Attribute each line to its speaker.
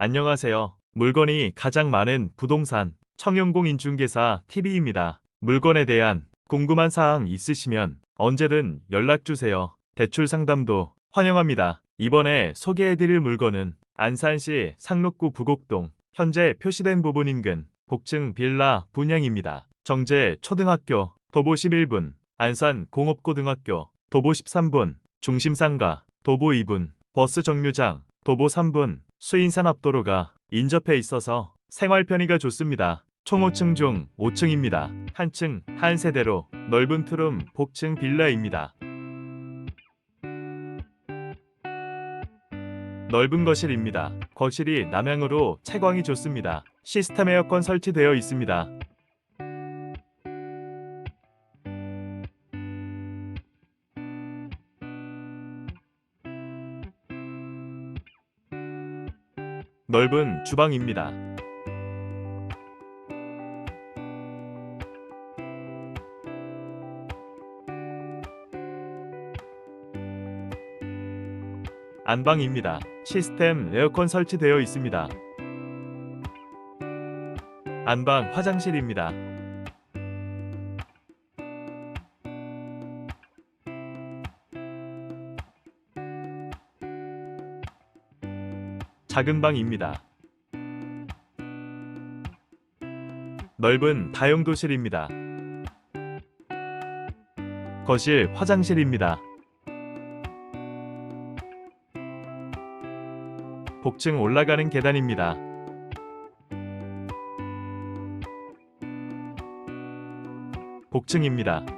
Speaker 1: 안녕하세요. 물건이 가장 많은 부동산 청영공 인중개사 TV입니다. 물건에 대한 궁금한 사항 있으시면 언제든 연락 주세요. 대출 상담도 환영합니다. 이번에 소개해드릴 물건은 안산시 상록구 부곡동 현재 표시된 부분 인근 복층 빌라 분양입니다. 정제 초등학교 도보 11분, 안산 공업고등학교 도보 13분, 중심상가 도보 2분, 버스 정류장 도보 3분, 수인산업도로가 인접해 있어서 생활 편의가 좋습니다. 총 5층 중 5층입니다. 한 층, 한 세대로 넓은 트룸 복층 빌라입니다. 넓은 거실입니다. 거실이 남향으로 채광이 좋습니다. 시스템 에어컨 설치되어 있습니다. 넓은 주방입니다. 안방입니다. 시스템 에어컨 설치되어 있습니다. 안방 화장실입니다. 작은 방입니다. 넓은 다용도실입니다. 거실 화장실입니다. 복층 올라가는 계단입니다. 복층입니다.